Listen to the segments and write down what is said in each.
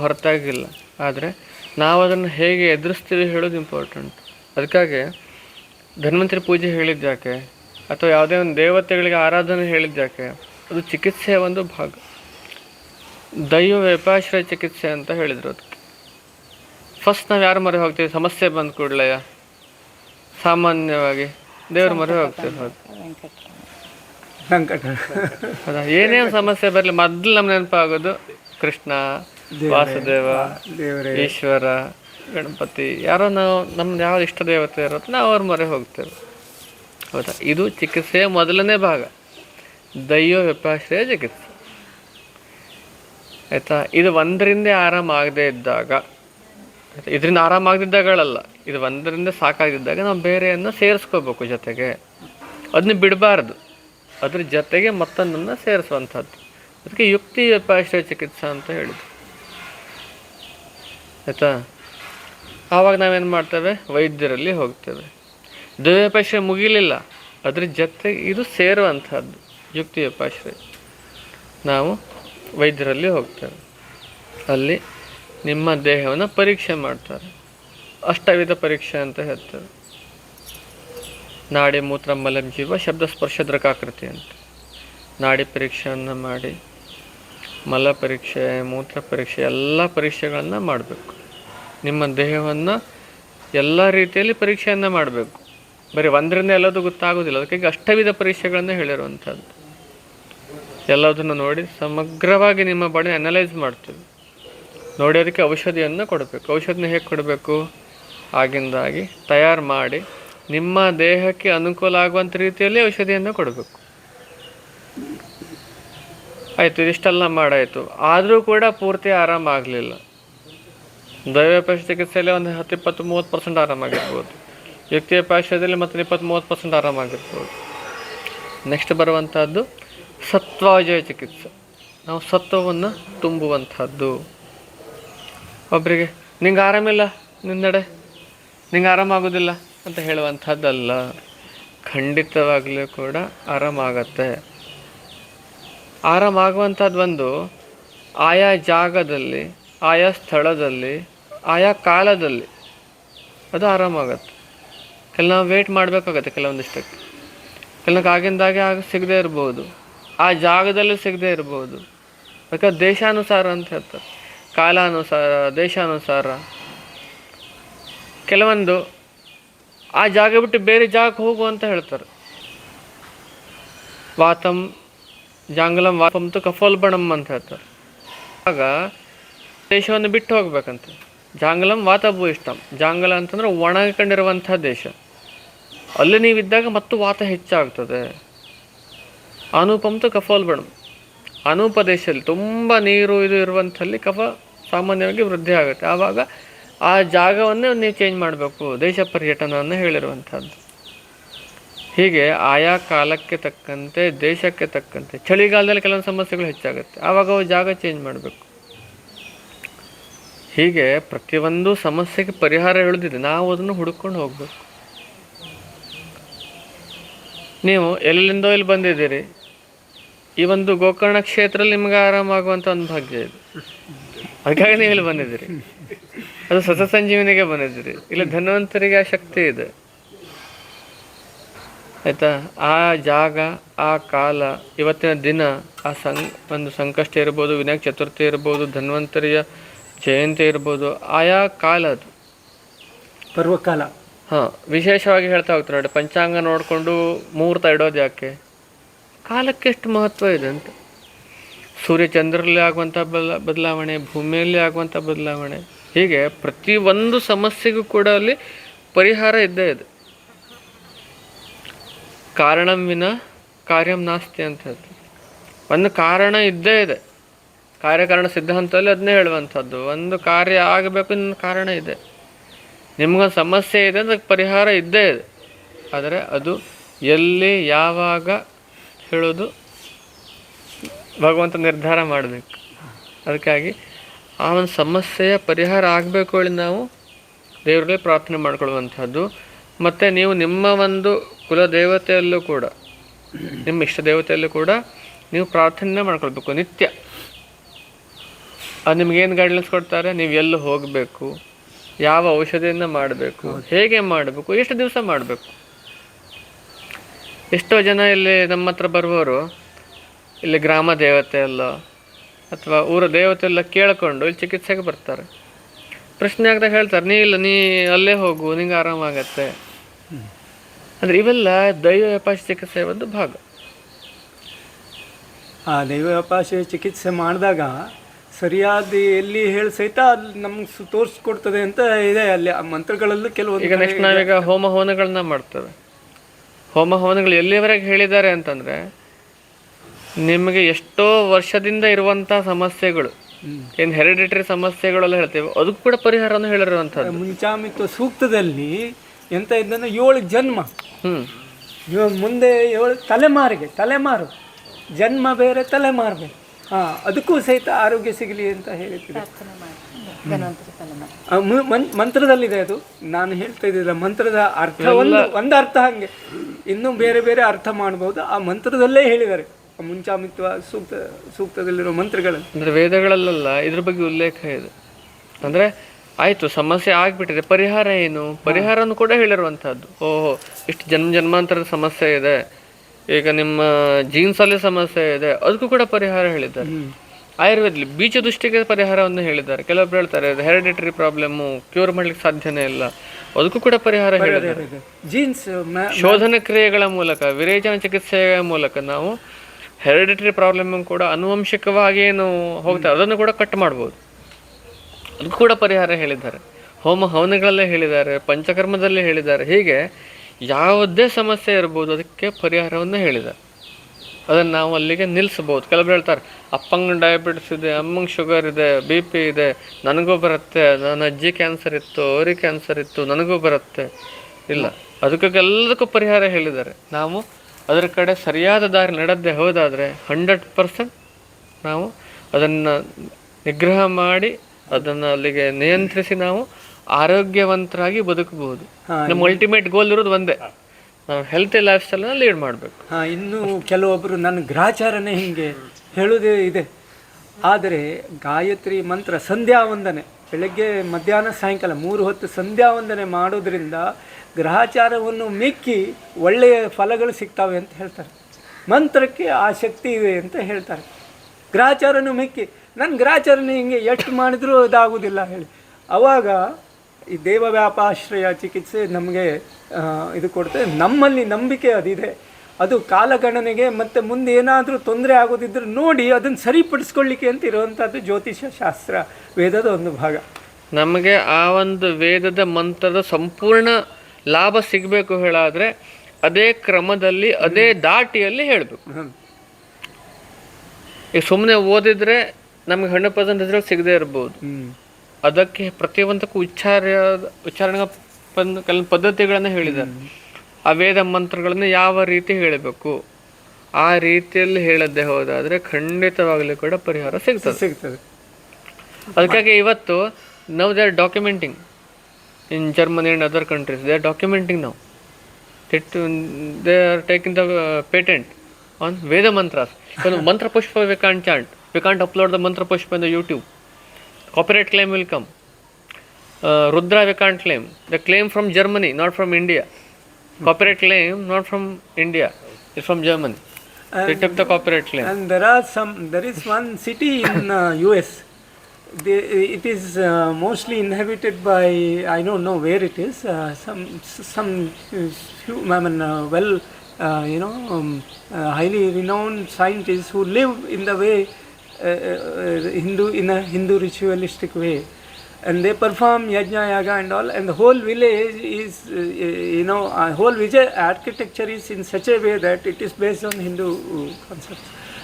ಹೊರತಾಗಿಲ್ಲ. ಆದರೆ ನಾವು ಅದನ್ನು ಹೇಗೆ ಎದುರಿಸ್ತೀವಿ ಹೇಳೋದು ಇಂಪಾರ್ಟೆಂಟ್ ಅದಕ್ಕಾಗಿ ಧನ್ವಂತರಿ ಪೂಜೆ ಹೇಳಿದ್ಯಾಕೆ ಅಥವಾ ಯಾವುದೇ ಒಂದು ದೇವತೆಗಳಿಗೆ ಆರಾಧನೆ ಹೇಳಿದ್ಯಾಕೆ ಅದು ಚಿಕಿತ್ಸೆಯ ಒಂದು ಭಾಗ. ದೈವ ವ್ಯಪಾಶ್ರಯ ಚಿಕಿತ್ಸೆ ಅಂತ ಹೇಳಿದರು ಅದಕ್ಕೆ. ಫಸ್ಟ್ ನಾವು ಯಾರು ಮೊರೆ ಹೋಗ್ತೀವಿ? ಸಮಸ್ಯೆ ಬಂದ ಕೂಡಲೇ ಸಾಮಾನ್ಯವಾಗಿ ದೇವ್ರ ಮೊರೆ ಹೋಗ್ತೀವಿ ಹೌದಾ. ಏನೇನು ಸಮಸ್ಯೆ ಬರಲಿ ಮೊದಲು ನಮ್ಮ ನೆನಪಾಗೋದು ಕೃಷ್ಣ. ವಾಸುದೇವ ಈಶ್ವರ ಗಣಪತಿ ಯಾರೋ ನಾವು ನಮ್ಮ ಯಾವ ಇಷ್ಟ ದೇವತೆ ಇರುತ್ತೆ ನಾವು ಅವ್ರ ಮೊರೆ ಹೋಗ್ತೇವೆ. ಹೌದಾ? ಇದು ಚಿಕಿತ್ಸೆಯ ಮೊದಲನೇ ಭಾಗ. ದೈವ ವ್ಯಪಾಶ್ರಯ ಚಿಕಿತ್ಸೆ. ಆಯ್ತಾ? ಇದು ಒಂದರಿಂದ ಆರಾಮ ಆಗದೇ ಇದ್ದಾಗ? ಇದರಿಂದ ಆರಾಮ ಆಗದಿದ್ದಾಗಳಲ್ಲ ಇದು ಒಂದರಿಂದ ಸಾಕಾಗಿದ್ದಾಗ ನಾವು ಬೇರೆಯನ್ನು ಸೇರಿಸ್ಕೋಬೇಕು ಜೊತೆಗೆ. ಅದನ್ನ ಬಿಡಬಾರ್ದು. ಅದ್ರ ಜೊತೆಗೆ ಮತ್ತೊಂದನ್ನು ಸೇರಿಸುವಂಥದ್ದು. ಅದಕ್ಕೆ ಯುಕ್ತಿ ವ್ಯಪಾಶ್ರಯ ಚಿಕಿತ್ಸಾ ಅಂತ ಹೇಳಿದ್ರು. ಆಯಿತಾ? ಆವಾಗ ನಾವೇನು ಮಾಡ್ತೇವೆ? ವೈದ್ಯರಲ್ಲಿ ಹೋಗ್ತೇವೆ. ದೈವ್ಯಪಾಶ್ರಯ ಮುಗಿಲಿಲ್ಲ. ಅದ್ರ ಜೊತೆಗೆ ಇದು ಸೇರುವಂಥದ್ದು ಯುಕ್ತಿ ವ್ಯಪಾಶ್ರಯ ನಾವು ವೈದ್ಯರಲ್ಲಿ ಹೋಗ್ತೇವೆ. ಅಲ್ಲಿ ನಿಮ್ಮ ದೇಹವನ್ನು ಪರೀಕ್ಷೆ ಮಾಡ್ತಾರೆ. ಅಷ್ಟವಿಧ ಪರೀಕ್ಷೆ ಅಂತ ಹೇಳ್ತಾರೆ ನಾಡಿ ಮೂತ್ರ ಮಲಂ ಜೀವ ಶಬ್ದ ಸ್ಪರ್ಶದ್ರಕಾಕೃತಿ ಅಂತ. ನಾಡಿ ಪರೀಕ್ಷೆಯನ್ನು ಮಾಡಿ ಮಲ ಪರೀಕ್ಷೆ, ಮೂತ್ರ ಪರೀಕ್ಷೆ, ಎಲ್ಲ ಪರೀಕ್ಷೆಗಳನ್ನು ಮಾಡಬೇಕು. ನಿಮ್ಮ ದೇಹವನ್ನು ಎಲ್ಲ ರೀತಿಯಲ್ಲಿ ಪರೀಕ್ಷೆಯನ್ನು ಮಾಡಬೇಕು. ಬರೀ ಒಂದರಿಂದ ಎಲ್ಲದೂ ಗೊತ್ತಾಗೋದಿಲ್ಲ. ಅದಕ್ಕಾಗಿ ಅಷ್ಟವಿಧ ಪರೀಕ್ಷೆಗಳನ್ನು ಹೇಳಿರುವಂಥದ್ದು. ಎಲ್ಲದನ್ನು ನೋಡಿ ಸಮಗ್ರವಾಗಿ ನಿಮ್ಮ ಬಾಡಿ ಅನಲೈಸ್ ಮಾಡ್ತೀವಿ. ನೋಡಿ ಅದಕ್ಕೆ ಔಷಧಿಯನ್ನು ಕೊಡಬೇಕು. ಔಷಧಿನ ಹೇಗೆ ಕೊಡಬೇಕು? ಆಗಿಂದಾಗಿ ತಯಾರು ಮಾಡಿ ನಿಮ್ಮ ದೇಹಕ್ಕೆ ಅನುಕೂಲ ಆಗುವಂಥ ರೀತಿಯಲ್ಲಿ ಔಷಧಿಯನ್ನು ಕೊಡಬೇಕು. ಆಯಿತು, ಇದಿಷ್ಟೆಲ್ಲ ಮಾಡಾಯಿತು. ಆದರೂ ಕೂಡ ಪೂರ್ತಿ ಆರಾಮ ಆಗಲಿಲ್ಲ. ದೈವಪೇಶ ಚಿಕಿತ್ಸೆಯಲ್ಲಿ ಒಂದು ಹತ್ತು, ಇಪ್ಪತ್ತು, ಮೂವತ್ತು ಪರ್ಸೆಂಟ್ ಆರಾಮಾಗಿರ್ಬೋದು ವ್ಯಕ್ತಿಯ ಪಾಶ್ಯದಲ್ಲಿ ಮತ್ತೆ ಇಪ್ಪತ್ತು, ಮೂವತ್ತು ಪರ್ಸೆಂಟ್ ಆರಾಮಾಗಿರ್ಬೋದು ನೆಕ್ಸ್ಟ್ ಬರುವಂಥದ್ದು ಸತ್ವಾಜಯ ಚಿಕಿತ್ಸೆ. ನಾವು ಸತ್ವವನ್ನು ತುಂಬುವಂಥದ್ದು ಒಬ್ಬರಿಗೆ ನಿಂಗೆ ಆರಾಮಿಲ್ಲ? ನಿನ್ನಡೆ? ನಿಂಗೆ ಆರಾಮಾಗೋದಿಲ್ಲ ಅಂತ ಹೇಳುವಂಥದ್ದಲ್ಲ ಖಂಡಿತವಾಗಲೂ ಕೂಡ ಆರಾಮಾಗತ್ತೆ ಆರಾಮಾಗುವಂಥದ್ದು ಒಂದು ಆಯಾ ಜಾಗದಲ್ಲಿ, ಆಯಾ ಸ್ಥಳದಲ್ಲಿ, ಆಯಾ ಕಾಲದಲ್ಲಿ ಅದು ಆರಾಮಾಗತ್ತೆ ಕೆಲ ನಾವು ವೇಟ್ ಮಾಡಬೇಕಾಗತ್ತೆ ಕೆಲವೊಂದಿಷ್ಟಕ್ಕೆ ಕೆಲವಕ್ಕೆ ಆಗಿಂದಾಗೆ ಆಗ ಸಿಗದೇ ಇರ್ಬೋದು. ಆ ಜಾಗದಲ್ಲೂ ಸಿಗದೇ ಇರ್ಬೋದು. ಯಾಕಂದ್ರೆ ದೇಶಾನುಸಾರ ಅಂತ ಹೇಳ್ತಾರೆ. ಕಾಲಾನುಸಾರ, ದೇಶಾನುಸಾರ. ಕೆಲವೊಂದು ಆ ಜಾಗ ಬಿಟ್ಟು ಬೇರೆ ಜಾಗಕ್ಕೆ ಹೋಗು ಅಂತ ಹೇಳ್ತಾರೆ. ವಾತಂ ಜಾಂಗಲಂ ವಾಪಂತು ಕಫೋಲ್ಬಣಂ ಅಂತ ಹೇಳ್ತಾರೆ. ಆಗ ದೇಶವನ್ನು ಬಿಟ್ಟು ಹೋಗ್ಬೇಕಂತ. ಜಾಂಗಲಂ ವಾತಭೂ ಇಷ್ಟಂ. ಜಾಂಗಲ ಅಂತಂದ್ರೆ ಒಣಗಿಕೊಂಡಿರುವಂಥ ದೇಶ. ಅಲ್ಲಿ ನೀವಿದ್ದಾಗ ಮತ್ತು ವಾತ ಹೆಚ್ಚಾಗ್ತದೆ. ಅನುಪಂತು ಕಫೋಲ್ಬಣಂ ಅನೂಪ ದೇಶದಲ್ಲಿ ತುಂಬ ನೀರು ಇದು ಇರುವಂಥಲ್ಲಿ ಕಫ ಸಾಮಾನ್ಯವಾಗಿ ವೃದ್ಧಿ ಆಗುತ್ತೆ ಆವಾಗ ಆ ಜಾಗವನ್ನೇ ನೀವು ಚೇಂಜ್ ಮಾಡಬೇಕು. ದೇಶ ಪರ್ಯಟನವನ್ನು ಹೇಳಿರುವಂಥದ್ದು ಹೀಗೆ ಆಯಾ ಕಾಲಕ್ಕೆ ತಕ್ಕಂತೆ, ದೇಶಕ್ಕೆ ತಕ್ಕಂತೆ, ಚಳಿಗಾಲದಲ್ಲಿ ಕೆಲವೊಂದು ಸಮಸ್ಯೆಗಳು ಹೆಚ್ಚಾಗುತ್ತೆ. ಆವಾಗ ಅವು ಜಾಗ ಚೇಂಜ್ ಮಾಡಬೇಕು. ಹೀಗೆ ಪ್ರತಿಯೊಂದು ಸಮಸ್ಯೆಗೆ ಪರಿಹಾರ ಹೇಳೋದಿದೆ. ನಾವು ಅದನ್ನು ಹುಡುಕೊಂಡು ಹೋಗಬೇಕು. ನೀವು ಎಲ್ಲಿಂದೋ ಇಲ್ಲಿ ಬಂದಿದ್ದೀರಿ. ಈ ಒಂದು ಗೋಕರ್ಣ ಕ್ಷೇತ್ರದಲ್ಲಿ ನಿಮಗೆ ಆರಾಮಾಗುವಂಥ ಒಂದು ಭಾಗ್ಯ ಇದೆ. ಅದಕ್ಕಾಗಿ ನೀವು ಇಲ್ಲಿ ಬಂದಿದ್ದೀರಿ. ಅದು ಸತ ಸಂಜೀವನಿಗೆ ಬಂದಿದ್ದೀರಿ. ಇಲ್ಲಿ ಧನ್ವಂತರಿಗೆ ಆ ಶಕ್ತಿ ಇದೆ. ಆಯಿತಾ? ಆ ಜಾಗ ಆ ಕಾಲ ಇವತ್ತಿನ ದಿನ ಆ ಸಂ ಒಂದು ಸಂಕಷ್ಟ ಇರ್ಬೋದು ವಿನಾಯಕ ಚತುರ್ಥಿ ಇರ್ಬೋದು ಧನ್ವಂತರಿಯ ಜಯಂತಿ ಇರ್ಬೋದು ಆಯಾ ಕಾಲ ಅದು. ಪರ್ವಕಾಲ. ಹಾಂ ವಿಶೇಷವಾಗಿ ಹೇಳ್ತಾ ಹೋಗ್ತಾರೆ ನೋಡಿ ಪಂಚಾಂಗ ನೋಡಿಕೊಂಡು ಮುಹೂರ್ತ ಇಡೋದು ಯಾಕೆ? ಕಾಲಕ್ಕೆ ಎಷ್ಟು ಮಹತ್ವ ಇದೆ ಅಂತ. ಸೂರ್ಯ ಚಂದ್ರಲ್ಲಿ ಆಗುವಂಥ ಬದಲ ಬದಲಾವಣೆ ಭೂಮಿಯಲ್ಲಿ ಆಗುವಂಥ ಬದಲಾವಣೆ ಹೀಗೆ ಪ್ರತಿಯೊಂದು ಸಮಸ್ಯೆಗೂ ಕೂಡ ಅಲ್ಲಿ ಪರಿಹಾರ ಇದ್ದೇ ಇದೆ. ಕಾರಣಂ ವಿನ ಕಾರ್ಯಂ ನಾಸ್ತಿ ಅಂತ ಹೇಳ್ತಾರೆ. ಒಂದು ಕಾರಣ ಇದ್ದೇ ಇದೆ. ಕಾರ್ಯಕಾರಣ ಸಿದ್ಧಾಂತದಲ್ಲಿ ಅದನ್ನೇ ಹೇಳುವಂಥದ್ದು. ಒಂದು ಕಾರ್ಯ ಆಗಬೇಕು ಇನ್ನೊಂದು ಕಾರಣ ಇದೆ. ನಿಮ್ಗೊಂದು ಸಮಸ್ಯೆ ಇದೆ ಅದಕ್ಕೆ ಪರಿಹಾರ ಇದ್ದೇ ಇದೆ. ಆದರೆ ಅದು ಎಲ್ಲಿ, ಯಾವಾಗ ಹೇಳೋದು ಭಗವಂತ ನಿರ್ಧಾರ ಮಾಡಬೇಕು. ಅದಕ್ಕಾಗಿ ಆ ಒಂದು ಸಮಸ್ಯೆಯ ಪರಿಹಾರ ಆಗಬೇಕು ಹೇಳಿ ನಾವು ದೇವರಲ್ಲಿ ಪ್ರಾರ್ಥನೆ ಮಾಡ್ಕೊಳ್ಳುವಂಥದ್ದು. ಮತ್ತು ನೀವು ನಿಮ್ಮ ಒಂದು ಕುಲ ದೇವತೆಯಲ್ಲೂ ಕೂಡ, ನಿಮ್ಮ ಇಷ್ಟ ದೇವತೆಯಲ್ಲೂ ಕೂಡ ನೀವು ಪ್ರಾರ್ಥನೆ ಮಾಡ್ಕೊಳ್ಬೇಕು, ನಿತ್ಯ. ಅದು ನಿಮ್ಗೇನು ಗೈಡ್ಲೈನ್ಸ್ ಕೊಡ್ತಾರೆ? ನೀವು ಎಲ್ಲಿ ಹೋಗಬೇಕು? ಯಾವ ಔಷಧಿಯನ್ನು ಮಾಡಬೇಕು? ಹೇಗೆ ಮಾಡಬೇಕು? ಎಷ್ಟು ದಿವಸ ಮಾಡಬೇಕು? ಎಷ್ಟೋ ಜನ ಇಲ್ಲಿ ನಮ್ಮ ಹತ್ರ ಬರುವವರು, ಇಲ್ಲಿ ಗ್ರಾಮ ದೇವತೆ ಎಲ್ಲ, ಅಥವಾ ಊರ ದೇವತೆ ಎಲ್ಲ ಕೇಳಿಕೊಂಡು ಇಲ್ಲಿ ಚಿಕಿತ್ಸೆಗೆ ಬರ್ತಾರೆ. ಪ್ರಶ್ನೆ ಆಗ್ದಾಗ ಹೇಳ್ತಾರೆ, ನೀ ಇಲ್ಲ, ನೀ ಅಲ್ಲೇ ಹೋಗು, ನಿಂಗೆ ಆರಾಮಾಗತ್ತೆ. ಅಂದರೆ ಇವೆಲ್ಲ ದೈವ ವ್ಯಾಪಾರ ಚಿಕಿತ್ಸೆಯ ಒಂದು ಭಾಗ. ಆ ದೈವ ದೈವಪಾಶ ಚಿಕಿತ್ಸೆ ಮಾಡಿದಾಗ ಸರಿಯಾದ ಎಲ್ಲಿ ಹೇಳಿ ಸಹಿತ ಅದು ನಮ್ಗೆ ಸು ತೋರಿಸ್ಕೊಡ್ತದೆ ಅಂತ ಇದೆ ಅಲ್ಲಿ ಆ ಮಂತ್ರಗಳಲ್ಲೂ ಕೆಲವೊಂದು ಈಗ ನೆಕ್ಸ್ಟ್ ನಾವೀಗ ಹೋಮ ಹವನಗಳನ್ನ ಮಾಡ್ತೇವೆ. ಹೋಮ ಹವನಗಳು ಎಲ್ಲಿವರೆಗೆ ಹೇಳಿದ್ದಾರೆ ಅಂತಂದ್ರೆ ನಿಮಗೆ ಎಷ್ಟೋ ವರ್ಷದಿಂದ ಇರುವಂಥ ಸಮಸ್ಯೆಗಳು ಏನು ಹೆರಿಡಿಟರಿ ಸಮಸ್ಯೆಗಳೆಲ್ಲ ಹೇಳ್ತೇವೆ ಅದಕ್ಕೂ ಕೂಡ ಪರಿಹಾರವನ್ನು ಹೇಳಿರುವಂಥದ್ದು ಮುಂಚಾಮಿತ್ವ ಸೂಕ್ತದಲ್ಲಿ ಎಂತ ಇದ್ದನ್ನು ಏಳು ಜನ್ಮ. ಹ್ಮ್. ಇವಾಗ ಮುಂದೆ ಏಳು ತಲೆಮಾರಿಗೆ ತಲೆಮಾರು. ಜನ್ಮ ಬೇರೆ ತಲೆಮಾರು ಬೇರೆ. ಹಾಂ ಅದಕ್ಕೂ ಸಹಿತ ಆರೋಗ್ಯ ಸಿಗಲಿ ಅಂತ ಹೇಳ್ತಿದೆ ಮಂತ್ರದಲ್ಲಿದೆ ಅದು. ನಾನು ಹೇಳ್ತಾ ಇದ್ದಿಲ್ಲ ಮಂತ್ರದ ಅರ್ಥ ಒಂದು ಒಂದು ಅರ್ಥ ಹಂಗೆ. ಇನ್ನೂ ಬೇರೆ ಬೇರೆ ಅರ್ಥ ಮಾಡ್ಬೋದು. ಆ ಮಂತ್ರದಲ್ಲೇ ಹೇಳಿದ್ದಾರೆ. ಮುಂಚಾಮಿತ್ವ ಸೂಕ್ತ ಸೂಕ್ತದಲ್ಲಿರೋ ಮಂತ್ರಗಳಲ್ಲಿ ಅಂದ್ರೆ ವೇದಗಳಲ್ಲ ಇದ್ರ ಬಗ್ಗೆ ಉಲ್ಲೇಖ ಇದೆ. ಅಂದ್ರೆ ಆಯ್ತು ಸಮಸ್ಯೆ ಆಗ್ಬಿಟ್ಟಿದೆ. ಪರಿಹಾರ ಏನು? ಪರಿಹಾರವನ್ನು ಕೂಡ ಹೇಳಿರುವಂತಹದ್ದು ಓಹೋ ಇಷ್ಟು ಜನ್ಮ ಜನ್ಮಾಂತರದ ಸಮಸ್ಯೆ ಇದೆ. ಈಗ ನಿಮ್ಮ ಜೀನ್ಸ್ ಅಲ್ಲಿ ಸಮಸ್ಯೆ ಇದೆ. ಅದಕ್ಕೂ ಕೂಡ ಪರಿಹಾರ ಹೇಳಿದ್ದಾರೆ. ಆಯುರ್ವೇದ ಬೀಜ ದೃಷ್ಟಿಗೆ ಪರಿಹಾರವನ್ನು ಹೇಳಿದ್ದಾರೆ. ಕೆಲವೊಬ್ರು ಹೇಳ್ತಾರೆ ಹೆರಿಡಿಟರಿ ಪ್ರಾಬ್ಲಮ್ಮು ಕ್ಯೂರ್ ಮಾಡ್ಲಿಕ್ಕೆ ಸಾಧ್ಯನೇ ಇಲ್ಲ. ಅದಕ್ಕೂ ಕೂಡ ಪರಿಹಾರ ಹೇಳಿದ್ದಾರೆ. ಜೀನ್ಸ್ ಶೋಧನ ಕ್ರಿಯೆಗಳ ಮೂಲಕ ವಿರೇಚನ ಚಿಕಿತ್ಸೆಯ ಮೂಲಕ ನಾವು ಹೆರಿಡಿಟರಿ ಪ್ರಾಬ್ಲಮ್ ಕೂಡ ಅನುವಂಶಿಕವಾಗಿ ಏನು ಹೋಗ್ತಾರೆ ಅದನ್ನು ಕೂಡ ಕಟ್ ಮಾಡ್ಬೋದು. ಅದಕ್ಕೂ ಕೂಡ ಪರಿಹಾರ ಹೇಳಿದ್ದಾರೆ. ಹೋಮ ಹವನಗಳಲ್ಲೇ ಹೇಳಿದ್ದಾರೆ, ಪಂಚಕರ್ಮದಲ್ಲೇ ಹೇಳಿದ್ದಾರೆ. ಹೀಗೆ ಯಾವುದೇ ಸಮಸ್ಯೆ ಇರ್ಬೋದು ಅದಕ್ಕೆ ಪರಿಹಾರವನ್ನು ಹೇಳಿದ್ದಾರೆ. ಅದನ್ನು ನಾವು ಅಲ್ಲಿಗೆ ನಿಲ್ಲಿಸ್ಬೋದು ಕೆಲವರು ಹೇಳ್ತಾರೆ, ಅಪ್ಪಂಗೆ ಡಯಾಬಿಟಿಸ್ ಇದೆ, ಅಮ್ಮಂಗೆ ಶುಗರ್ ಇದೆ ಬಿ ಪಿ ಇದೆ, ನನಗೂ ಬರುತ್ತೆ, ನನ್ನ ಅಜ್ಜಿ ಕ್ಯಾನ್ಸರ್ ಇತ್ತು, ಅವ್ರಿಗೆ ಕ್ಯಾನ್ಸರ್ ಇತ್ತು, ನನಗೂ ಬರುತ್ತೆ. ಇಲ್ಲ ಅದಕ್ಕೆಲ್ಲದಕ್ಕೂ ಪರಿಹಾರ ಹೇಳಿದ್ದಾರೆ. ನಾವು ಅದರ ಕಡೆ ಸರಿಯಾದ ದಾರಿ ನಡೆದೇ ಹೋದಾದರೆ ಹಂಡ್ರೆಡ್ ಪರ್ಸೆಂಟ್ ನಾವು ಅದನ್ನು ನಿಗ್ರಹ ಮಾಡಿ ಅದನ್ನು ಅಲ್ಲಿಗೆ ನಿಯಂತ್ರಿಸಿ ನಾವು ಆರೋಗ್ಯವಂತರಾಗಿ ಬದುಕಬಹುದು. ನಮ್ಮ ಅಲ್ಟಿಮೇಟ್ ಗೋಲ್ ಇರೋದು ಒಂದೇ. ನಾವು ಹೆಲ್ತಿ ಲೈಫ್ ಸ್ಟೈಲ್ ಲೀಡ್ ಮಾಡಬೇಕು. ಹಾಂ ಇನ್ನು ಕೆಲವೊಬ್ಬರು ನನ್ನ ಗ್ರಾಚಾರನೇ ಹಿಂಗೆ ಹೇಳುವುದೇ ಇದೆ. ಆದರೆ ಗಾಯತ್ರಿ ಮಂತ್ರ ಸಂಧ್ಯಾ ವಂದನೆ. ಬೆಳಗ್ಗೆ ಮಧ್ಯಾಹ್ನ ಸಾಯಂಕಾಲ ಮೂರು ಹೊತ್ತು ಸಂಧ್ಯಾ ವಂದನೆ ಮಾಡೋದ್ರಿಂದ ಗ್ರಹಾಚಾರವನ್ನು ಮಿಕ್ಕಿ ಒಳ್ಳೆಯ ಫಲಗಳು ಸಿಗ್ತವೆ ಅಂತ ಹೇಳ್ತಾರೆ. ಮಂತ್ರಕ್ಕೆ ಆ ಶಕ್ತಿ ಇದೆ ಅಂತ ಹೇಳ್ತಾರೆ. ಗ್ರಹಚಾರನು ಮಿಕ್ಕಿ. ನನ್ನ ಗ್ರಾಚರಣೆ ಹಿಂಗೆ ಎಷ್ಟು ಮಾಡಿದರೂ ಅದಾಗುವುದಿಲ್ಲ ಹೇಳಿ. ಅವಾಗ ಈ ದೇವ ವ್ಯಾಪಾಶ್ರಯ ಚಿಕಿತ್ಸೆ ನಮಗೆ ಇದು ಕೊಡ್ತದೆ ನಮ್ಮಲ್ಲಿ ನಂಬಿಕೆ ಅದಿದೆ. ಅದು ಕಾಲಗಣನೆಗೆ ಮತ್ತು ಮುಂದೆ ಏನಾದರೂ ತೊಂದರೆ ಆಗೋದಿದ್ರೆ ನೋಡಿ ಅದನ್ನು ಸರಿಪಡಿಸ್ಕೊಳ್ಳಿಕ್ಕೆ ಅಂತ ಇರುವಂಥದ್ದು ಜ್ಯೋತಿಷ್ಯ ಶಾಸ್ತ್ರ ವೇದದ ಒಂದು ಭಾಗ. ನಮಗೆ ಆ ಒಂದು ವೇದದ ಮಂತ್ರದ ಸಂಪೂರ್ಣ ಲಾಭ ಸಿಗಬೇಕು ಹೇಳಾದರೆ ಅದೇ ಕ್ರಮದಲ್ಲಿ ಅದೇ ದಾಟಿಯಲ್ಲಿ ಹೇಳಬೇಕು. ಈಗ ಸುಮ್ಮನೆ ಓದಿದ್ರೆ ನಮಗೆ ಹಂಡ್ರೆಡ್ ಪರ್ಸೆಂಟ್ ರಿಸಲ್ಟ್ ಸಿಗದೇ ಇರ್ಬೋದು. ಅದಕ್ಕೆ ಪ್ರತಿಯೊಂದಕ್ಕೂ ಉಚ್ಚಾರ ಉಚ್ಚಾರಣೆ ಕೆಲವೊಂದು ಕೆಲ ಪದ್ಧತಿಗಳನ್ನು ಹೇಳಿದ್ದಾರೆ. ಆ ವೇದ ಮಂತ್ರಗಳನ್ನು ಯಾವ ರೀತಿ ಹೇಳಬೇಕು? ಆ ರೀತಿಯಲ್ಲಿ ಹೇಳದೆ ಹೋದಾದ್ರೆ ಖಂಡಿತವಾಗಲೂ ಕೂಡ ಪರಿಹಾರ ಸಿಗ್ತದೆ. ಸಿಗ್ತದೆ. ಅದಕ್ಕಾಗಿ ಇವತ್ತು ನಾವು they are documenting. In Germany and other countries they are documenting ನಾವು. It they are taking the patent on Veda mantras Mantra Pushpa we we can't upload the mantra pushpa in the youtube. Copyright claim will come. Uh, rudra we can't claim. The claim from germany not from india. Copyright claim not from india. It's from germany. And, they took the copyright claim. and there are some there is one city in uh, us it is uh, mostly inhabited by i don't know where it is uh, some some few i mean uh, well uh, you know um, uh, highly renowned scientists who live in the way Hindu, in a Hindu ritualistic way. And they perform yajna yaga and all, and the whole village is, uh, you know, uh, whole village architecture is in such a way that it is based on Hindu uh, concepts.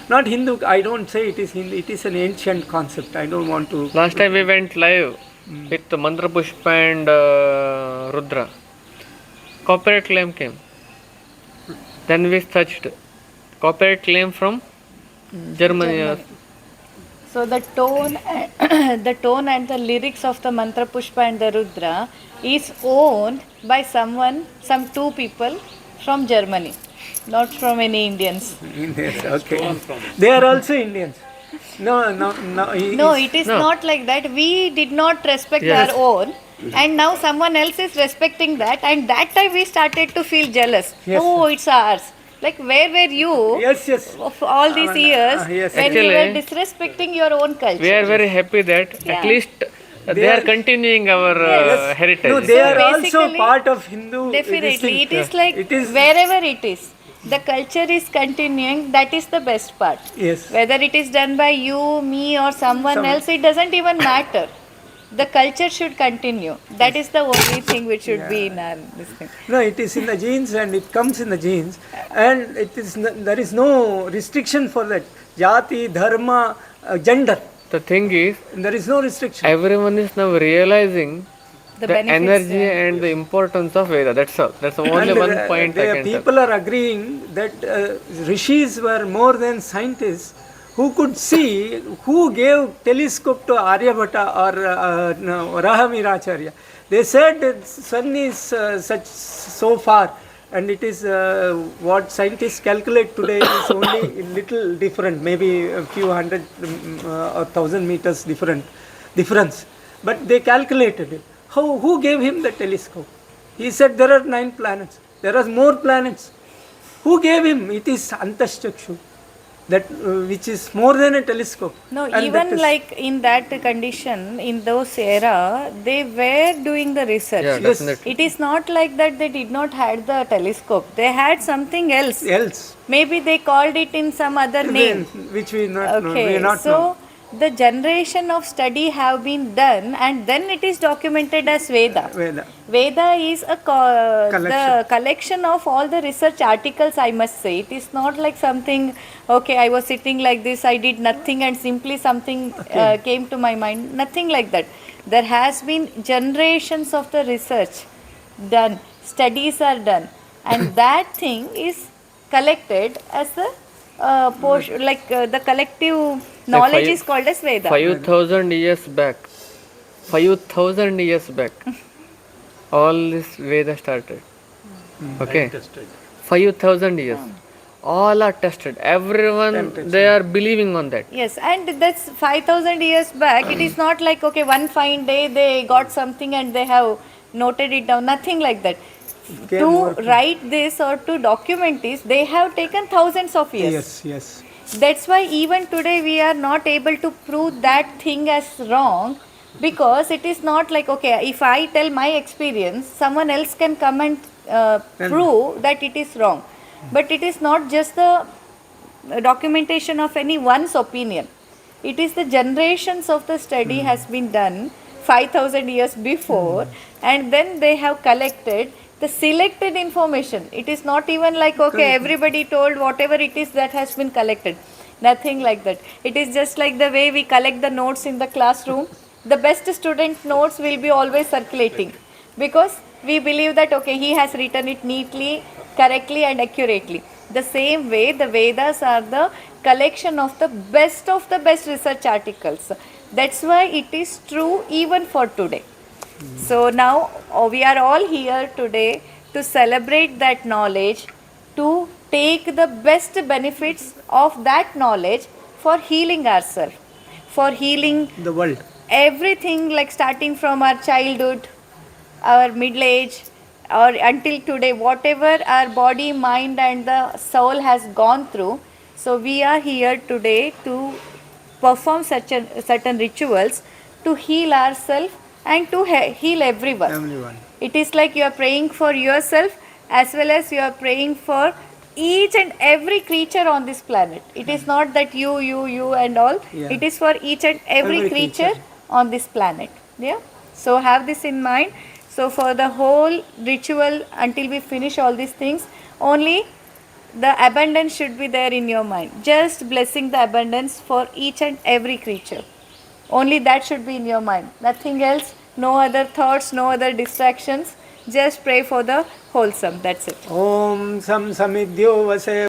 Not Hindu, I don't say it is Hindu, it is an ancient concept. I don't want to. Last time we went live with Mantra Pushpa and uh, Rudra. Copyright claim came. Then we searched. Copyright claim from Germany. uh, So the tone, the tone and the lyrics of the mantra pushpa and the rudra is owned by someone, some two people from Germany, not from any Indians. Indians, okay. They are also Indians. No, no, no. No, it is No. not like that. We did not respect Yes. our own, and now someone else is respecting that, and that time we started to feel jealous. Yes. Oh, it's ours. Like, where were you Yes, yes. of all these Uh, years uh, yes. when you were disrespecting your own culture? We are very happy that at least uh, they are continuing our uh, heritage. No, they So are also part of Hindu. this Definitely, it is like It is wherever it is, the culture is continuing. That is the best part. yes. Whether it is done by you, me, or someone Some- else, it doesn't even matter. The culture should continue. That is the only thing which should be in our this thing. No, it is in the genes and it comes in the genes, and it is no, there is no restriction for that. Jati, dharma, uh, gender. The thing is, There is no restriction. everyone is now realizing The the, energy yeah. and the importance of Veda. That's all. That's the only And, one uh, point I the can tell. people are agreeing that uh, rishis were more than scientists who could see who gave telescope to Aryabhata or uh, no, Rahamiracharya. They said that sun is uh, such so far and it is uh, what scientists calculate today is only a little different, maybe a few hundred um, uh, or thousand meters different difference. But they calculated it. How, who gave him the telescope? He said there are nine planets. There are more planets. Who gave him? It is Antashchakshu, that uh, which is more than a telescope. No, And even like in that condition, in those era, they were doing the research. Yeah, Yes. definitely. It is not like that they did not had the telescope. They had something else. else, Maybe they called it in some other name. which we not know, we Okay, not so know. The generation of study have been done, and then it is documented as Veda. Veda. Veda is a co- the Collection. collection of all the research articles. I must say, it is not like something. Okay, I was sitting like this. I did nothing, and simply something uh, came to my mind. Nothing like that. There has been generations of the research done. Studies are done, and that thing is collected as the uh, portion, like uh, the collective knowledge five- is called as Veda. 5000 years back 5000 years back all this veda started okay 5000 years hmm. all are tested everyone they are believing on that Yes, and that's 5000 years back. It is not like, okay, one fine day they got something and they have noted it down. Nothing like that. To working. write this or to document this, they have taken thousands of years. Yes, yes. That's why even today we are not able to prove that thing as wrong because it is not like, okay, if I tell my experience, someone else can come and uh, prove that it is wrong. But it is not just the documentation of any one's opinion. It is the generations of the study has been done 5000 years before and then they have collected the selected information. It is not even like okay everybody told whatever it is that has been collected. Nothing like that. It is just like the way we collect the notes in the classroom. The best student notes will be always circulating because we believe that okay he has written it neatly correctly and accurately the same way the vedas are the collection of the best of the best research articles that's why it is true even for today so now uh, we are all here today to celebrate that knowledge to take the best benefits of that knowledge for healing ourselves for healing The world. everything like starting from our childhood our middle age or until today whatever our body mind and the soul has gone through so we are here today to perform such a, certain rituals to heal ourselves and to he- heal everyone Everyone. it is like you are praying for yourself as well as you are praying for each and every creature on this planet. It is hmm. not that you, you, you, and all. Yeah. It is for each and every, Every creature, creature. on this planet. Yeah. So have this in mind. So for the whole ritual, until we finish all these things, only the abundance should be there in your mind. Just blessing the abundance for each and every creature. Only that should be in your mind. Nothing else, no other thoughts, no other distractions. Just pray for the wholesome. That's it. Om Sam Samidhyo Vase